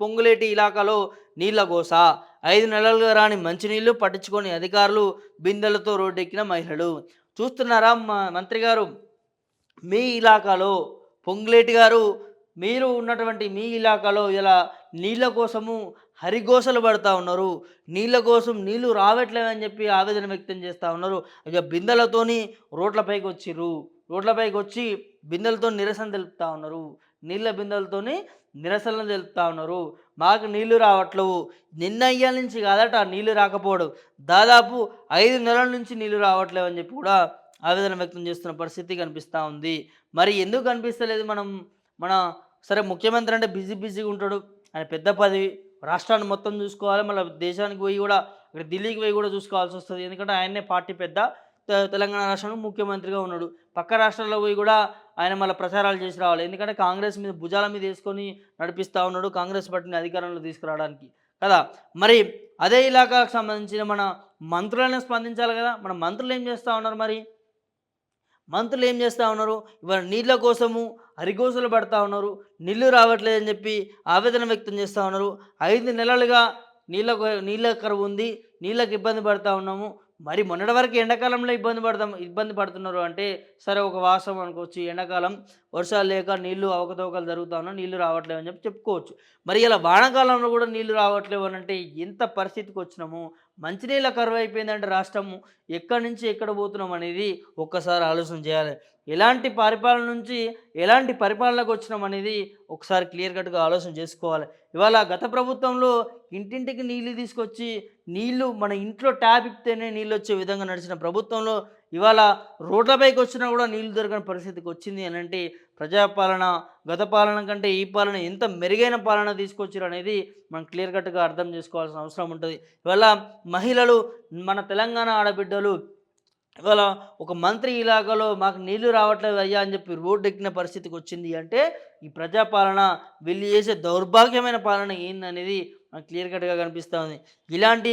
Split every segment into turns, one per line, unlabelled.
పొంగులేటి ఇలాకాలో నీళ్ళ గోస. ఐదు నెలలుగా రాని మంచినీళ్ళు పట్టించుకొని అధికారులు బిందెలతో రోడ్డెక్కిన మహిళలు. చూస్తున్నారా మ- మంత్రి గారు? మీ ఇలాకాలో పొంగులేటి గారు మీరు ఉన్నటువంటి మీ ఇలాకాలో ఇలా నీళ్ళ కోసము హరిగోసలు పడతా ఉన్నారు. నీళ్ళ కోసం నీళ్ళు రావట్లేదని చెప్పి ఆవేదన వ్యక్తం చేస్తూ ఉన్నారు. ఇక బిందెలతోని రోడ్లపైకి వచ్చిర్రు రోడ్లపైకి వచ్చి బిందెలతో నిరసన తెలుపుతా ఉన్నారు. నీళ్ళ బిందెలతోని నిరసన తెలుపుతా ఉన్నారు. మాకు నీళ్ళు రావట్లేవు. నిన్న అయ్యాల నుంచి కాదట నీళ్ళు రాకపోవడం. దాదాపు ఐదు నెలల నుంచి నీళ్ళు రావట్లేవు అని చెప్పి కూడా ఆవేదన వ్యక్తం చేస్తున్న పరిస్థితి కనిపిస్తూ ఉంది. మరి ఎందుకు కనిపిస్తలేదు మనం మన సరే ముఖ్యమంత్రి అంటే బిజీ బిజీగా ఉంటాడు. ఆయన పెద్ద పదవి. రాష్ట్రాన్ని మొత్తం చూసుకోవాలి. మళ్ళీ దేశానికి పోయి కూడా అక్కడ ఢిల్లీకి పోయి కూడా చూసుకోవాల్సి వస్తుంది. ఎందుకంటే ఆయన్నే పార్టీ పెద్ద తెలంగాణ రాష్ట్రంలో ముఖ్యమంత్రిగా ఉన్నాడు. పక్క రాష్ట్రాల్లో పోయి కూడా ఆయన మళ్ళీ ప్రచారాలు చేసి రావాలి. ఎందుకంటే కాంగ్రెస్ మీద భుజాల మీద వేసుకొని నడిపిస్తూ ఉన్నాడు కాంగ్రెస్ పార్టీని అధికారంలో తీసుకురావడానికి. కదా? మరి అదే ఇలాకాకు సంబంధించిన మన మంత్రులనే స్పందించాలి కదా? మన మంత్రులు ఏం చేస్తూ ఉన్నారు మరి? మంత్రులు ఏం చేస్తూ ఉన్నారు? ఇవాళ నీళ్ళ కోసము అరిగోసలు పడతా ఉన్నారు. నీళ్ళు రావట్లేదని చెప్పి ఆవేదన వ్యక్తం చేస్తూ ఉన్నారు. ఐదు నెలలుగా నీళ్ళ నీళ్ళ కరువు ఉంది. నీళ్ళకి ఇబ్బంది పడతా ఉన్నాము. మరి మొన్నటి వరకు ఎండాకాలంలో ఇబ్బంది పడతాం ఇబ్బంది పడుతున్నారు అంటే సరే ఒక వాసం అనుకోవచ్చు ఎండాకాలం వర్షాలు లేక నీళ్ళు అవకతవకలు జరుగుతాను నీళ్ళు రావట్లేవు అని చెప్పి చెప్పుకోవచ్చు. మరి ఇలా వానాకాలంలో కూడా నీళ్ళు రావట్లేవు అని అంటే ఎంత పరిస్థితికి వచ్చినాము? మంచినీళ్ళ కరువు అయిపోయిందంటే రాష్ట్రము ఎక్కడి నుంచి ఎక్కడ పోతున్నాం అనేది ఒక్కసారి ఆలోచన చేయాలి. ఎలాంటి పరిపాలన నుంచి ఎలాంటి పరిపాలనకు వచ్చినాం అనేది ఒకసారి క్లియర్ కట్గా ఆలోచన చేసుకోవాలి. ఇవాళ గత ప్రభుత్వంలో ఇంటింటికి నీళ్ళు తీసుకొచ్చి నీళ్ళు మన ఇంట్లో ట్యాప్ ఇప్పితేనే నీళ్ళు వచ్చే విధంగా నడిచిన ప్రభుత్వంలో ఇవాళ రోడ్లపైకి వచ్చినా కూడా నీళ్ళు దొరకని పరిస్థితికి వచ్చింది అని అంటే ప్రజాపాలన గత పాలన కంటే ఈ పాలన ఎంత మెరుగైన పాలన తీసుకొచ్చారు అనేది మనం క్లియర్ కట్గా అర్థం చేసుకోవాల్సిన అవసరం ఉంటుంది. ఇవాళ మహిళలు మన తెలంగాణ ఆడబిడ్డలు ఇవాళ ఒక మంత్రి ఇలాకాలో మాకు నీళ్ళు రావట్లేదు అయ్యా అని చెప్పి రోడ్డు ఎక్కిన పరిస్థితికి వచ్చింది అంటే ఈ ప్రజాపాలన వీళ్ళు చేసే దౌర్భాగ్యమైన పాలన ఏందనేది మనకు క్లియర్ కట్గా కనిపిస్తూ ఉంది. ఇలాంటి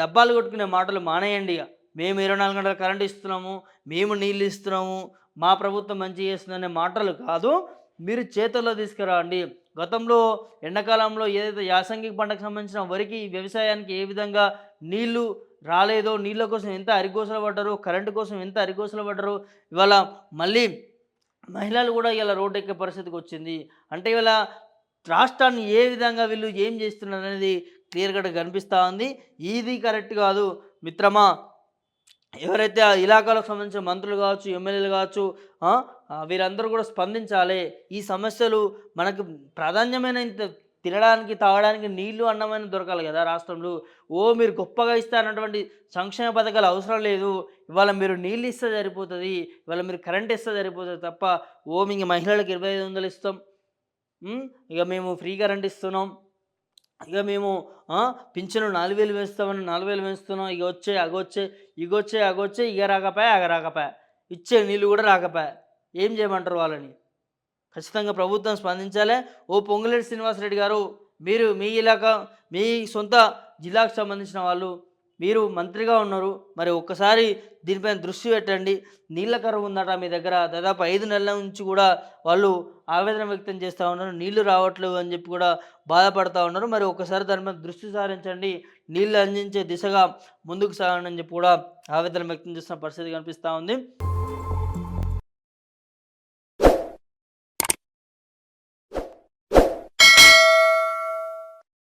డబ్బాలు కొట్టుకునే మాటలు మానేయండి ఇక. మేము ఇరవై నాలుగు గంటల కరెంట్ ఇస్తున్నాము మేము నీళ్ళు ఇస్తున్నాము మా ప్రభుత్వం మంచి చేస్తుందనే మాటలు కాదు. మీరు చేతుల్లో తీసుకురండి. గతంలో ఎండాకాలంలో ఏదైతే యాసంగిక పంటకు సంబంధించిన వరికి వ్యవసాయానికి ఏ విధంగా నీళ్ళు రాలేదో నీళ్ళ కోసం ఎంత అరిగోసలు పడ్డారు కరెంటు కోసం ఎంత అరిగోసలు పడ్డారు ఇవాళ మళ్ళీ మహిళలు కూడా ఇలా రోడ్డు ఎక్కే పరిస్థితికి వచ్చింది. అంటే ఇవాళ రాష్ట్రాన్ని ఏ విధంగా వీళ్ళు ఏం చేస్తున్నారు అనేది క్లియర్ కట్గా కనిపిస్తూ ఉంది. ఇది కరెక్ట్ కాదు. మిత్రమా ఎవరైతే ఆ ఇలాకాలకు సంబంధించిన మంత్రులు కావచ్చు ఎమ్మెల్యేలు కావచ్చు వీరందరూ కూడా స్పందించాలి. ఈ సమస్యలు మనకు ప్రాధాన్యమైన ఇంత తినడానికి తాగడానికి నీళ్ళు అన్నమైన దొరకాలి కదా రాష్ట్రంలో. ఓ మీరు గొప్పగా ఇస్తారన్నటువంటి సంక్షేమ పథకాలు అవసరం లేదు. ఇవాళ మీరు నీళ్ళు ఇస్తే సరిపోతుంది ఇవాళ మీరు కరెంట్ ఇస్తే సరిపోతుంది తప్ప ఓ మీ మహిళలకు ఇరవై ఐదు వందలు ఇస్తాం. ఇక మేము ఫ్రీ కరెంట్ ఇస్తున్నాం. ఇక మేము పింఛను నాలుగు వేలు వేస్తామని నాలుగు వేలు వేస్తున్నాం. ఇక వచ్చే అగొచ్చే ఇగొచ్చే అగొచ్చే ఇక రాకపాయ అగ రాకపాయ. ఇచ్చే నీళ్ళు కూడా రాకపాయ. ఏం చేయమంటారు వాళ్ళని? ఖచ్చితంగా ప్రభుత్వం స్పందించాలి. ఓ పొంగులేటి శ్రీనివాసరెడ్డి గారు మీరు మీ ఇలాకా మీ సొంత జిల్లాకు సంబంధించిన వాళ్ళు మీరు మంత్రిగా ఉన్నారు. మరి ఒక్కసారి దీనిపైన దృష్టి పెట్టండి. నీళ్ళ కరువు ఉందట మీ దగ్గర. దాదాపు ఐదు నెలల నుంచి కూడా వాళ్ళు ఆవేదన వ్యక్తం చేస్తూ ఉన్నారు. నీళ్ళు రావట్లేదు అని చెప్పి కూడా బాధపడతా ఉన్నారు. మరి ఒకసారి దానిపైన దృష్టి సారించండి. నీళ్ళు అందించే దిశగా ముందుకు సాగండి అని చెప్పి కూడా ఆవేదన వ్యక్తం చేస్తున్న పరిస్థితి కనిపిస్తూ ఉంది.